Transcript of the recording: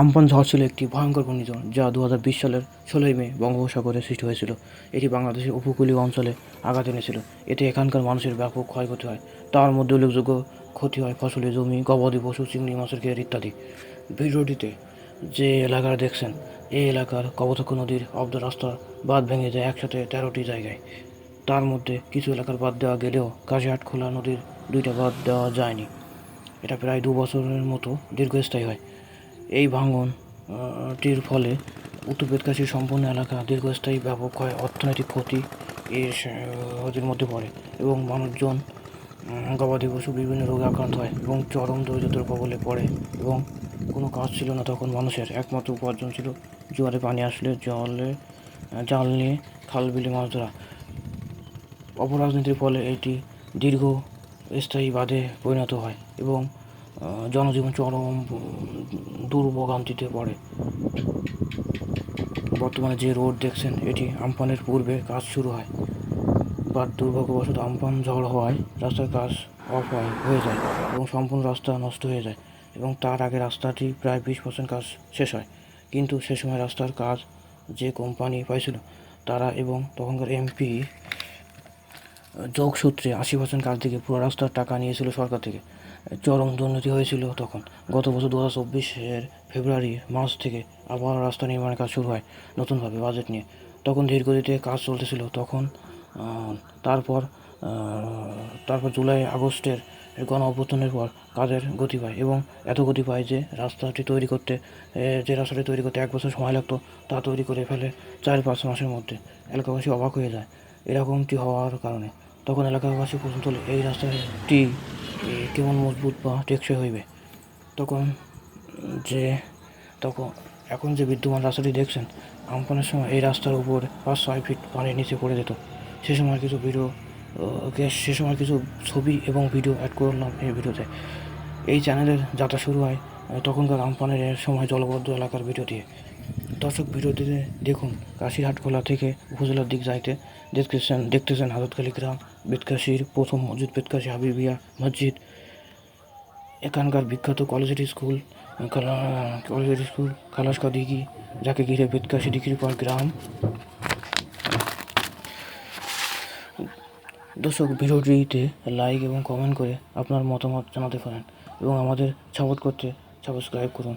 আমপান ঝড় ছিল একটি ভয়ঙ্কর ঘূর্ণিঝড়, যা দু বিশ সালের ষোলোই মে বঙ্গোপসাগরে সৃষ্টি হয়েছিল। এটি বাংলাদেশের উপকূলীয় অঞ্চলে আঘাত এনেছিল। এতে এখানকার মানুষের ব্যাপক ক্ষয়ক্ষতি হয়। তার মধ্যে উল্লেখযোগ্য ক্ষতি হয় ফসলি জমি, গবাদি পশু, চিংড়ি, মাছের ঘের ইত্যাদি। ভিডিওটিতে যে এলাকার দেখছেন, এই এলাকার কবতক্ষ নদীর অব্দ রাস্তা বাঁধ ভেঙে যায় একসাথে তেরোটি জায়গায়। তার মধ্যে কিছু এলাকার বাদ দেওয়া গেলেও কাশিহাট খোলা নদীর দুইটা বাদ দেওয়া যায়নি। এটা প্রায় দু বছরের মতো দীর্ঘস্থায়ী হয়। এই ভাঙন টির ফলে উত্তর বেদকাশীর সম্পূর্ণ এলাকা দীর্ঘস্থায়ী ব্যাপক হয়, অর্থনৈতিক ক্ষতি এর ক্ষতির মধ্যে পড়ে এবং মানুষজন গবাদি পশু বিভিন্ন রোগে আক্রান্ত হয় এবং চরম দরিদ্রতার কবলে পড়ে এবং কোনো কাজ ছিল না তখন মানুষের। একমাত্র উপার্জন ছিল জোয়ারে পানি আসলে জলে জাল নিয়ে খাল বিলে মাছ ধরা। অপরাজনীতির ফলে এটি দীর্ঘ স্থায়ী বাঁধে পরিণত হয় এবং জনজীবন চরম দুর্ভোগান্তিতে পড়ে। বর্তমানে যে রোড দেখছেন, এটি আমপানের পূর্বে কাজ শুরু হয়। বাট দুর্ভাগ্যবশত আমপান ঝড় হওয়ায় রাস্তার কাজ অফ হয়, হয়ে যায় এবং সম্পূর্ণ রাস্তা নষ্ট হয়ে যায় এবং তার আগে রাস্তাটি প্রায় বিশ পার্সেন্ট কাজ শেষ হয়। কিন্তু সে সময় রাস্তার কাজ যে কোম্পানি পাইছিল, তারা এবং তখনকার এমপি যোগসূত্রে আশি পার্সেন্ট কাজ থেকে পুরো রাস্তার টাকা নিয়েছিল সরকার থেকে। চরম দুর্নীতি হয়েছিল তখন। গত বছর দু হাজার চব্বিশের ফেব্রুয়ারি মাস থেকে আবার রাস্তা নির্মাণের কাজ শুরু হয় নতুনভাবে বাজেট নিয়ে। তখন ধীরগতিতে কাজ চলতেছিল। তখন তারপর তারপর জুলাই, আগস্টের গণ অভ্যুত্থানের পর কাজের গতি পায় এবং এত গতি পায় যে রাস্তাটি তৈরি করতে যে রাস্তাটি তৈরি করতে এক বছর সময় লাগতো, তা তৈরি করে ফেলে চার পাঁচ মাসের মধ্যে এলাকাবাসী অবাক হয়ে যায়। এরকমটি হওয়ার কারণে তখন এলাকাবাসী প্রশ্ন তোলে এই রাস্তাটি কেমন মজবুত বা টেকসই হইবে? তখন যে, তখন, এখন যে বিদ্যমান রাস্তাটি দেখছেন আমপানের সময় এই রাস্তার উপর পাঁচ, ছয় ফিট পানির নিচে পড়ে যেত। সে সময় কিছু ভিডিও সে সময় কিছু ছবি এবং ভিডিও অ্যাড করলাম এই ভিডিওতে এই চ্যানেলের যাত্রা শুরু হয় তখনকার আমপানের সময় জলবদ্ধ এলাকার ভিডিও দিয়ে। দর্শক ভিডিওটিতে দেখুন, কাশিরহাট খোলা থেকে উপজেলার দিক যাইতে দেখতেছেন দেখতেছেন হাজতখালী গ্রাম বেতকাশির প্রথম মসজিদ বেতকাশি হাবিবিয়া মসজিদ। এখানকার বিখ্যাত কলেজের স্কুল কলেজের স্কুল, খালাসকা দিঘি, যাকে ঘিরে বেতকাশি দিঘির পর গ্রাম। দর্শক ভিডিওটিতে লাইক এবং কমেন্ট করে আপনার মতামত জানাতে পারেন এবং আমাদের সাপোর্ট করতে সাবস্ক্রাইব করুন।